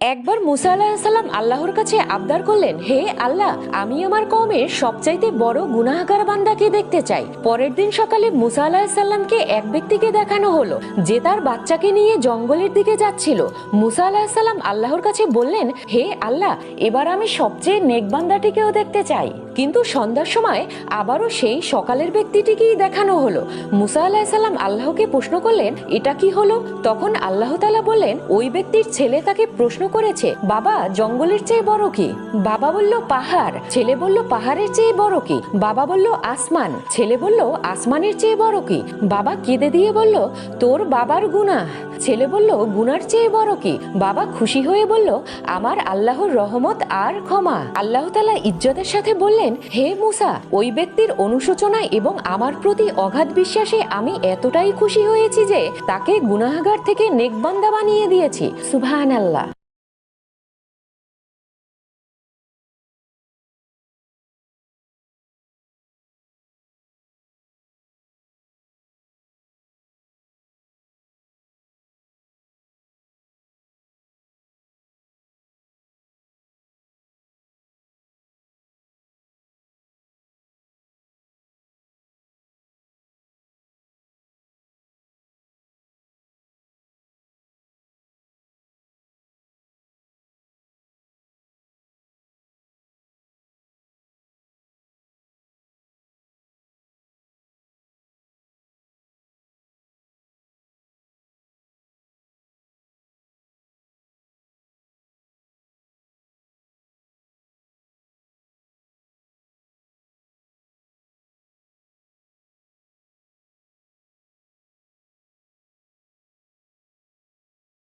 একবার মুসা আলাহিসাল্লাম আল্লাহর কাছে আবদার করলেন, হে আল্লাহ, আমি আমার কমের সবচাইতে বড় গুনাহগার বান্দাকে দেখতে চাই। পরের দিন সকালে মুসা আলাহিসাল্লামকে এক ব্যক্তিকে দেখানো হলো, যে তার বাচ্চাকে নিয়ে জঙ্গলের দিকে যাচ্ছিল। মুসা আলাহিসাল্লাম আল্লাহর কাছে বললেন, হে আল্লাহ, এবার আমি সবচেয়ে নেক বান্দাটিকেও দেখতে চাই। কিন্তু সন্ধ্যার সময় আবারও সেই সকালের ব্যক্তিটিকেই দেখানো হলো। মুসা আলাহিসাল্লাম আল্লাহকে প্রশ্ন করলেন, এটা কি হলো? তখন আল্লাহ তালা বললেন, ওই ব্যক্তির ছেলে তাকে প্রশ্ন করেছে, বাবা, জঙ্গলের চেয়ে বড় কি? বাবা বলল, পাহাড়। ছেলে বলল, পাহাড়ের চেয়ে বড় কি? বাবা বলল, আসমান। ছেলে বলল, আসমানের চেয়ে বড় কি? বাবা কেঁদে দিয়ে বলল, তোর বাবার গুনাহ। ছেলে বলল, গুনার চেয়ে বড় কি? বাবা খুশি হয়ে বলল, আমার আল্লাহর রহমত আর ক্ষমা। আল্লাহ তালা ইজ্জতের সাথে বললেন, হে মুসা, ওই ব্যক্তির অনুশোচনা এবং আমার প্রতি অগাধ বিশ্বাসে আমি এতটাই খুশি হয়েছি যে তাকে গুনাহাগার থেকে নেকবান্দা বানিয়ে দিয়েছি। সুভান আল্লাহ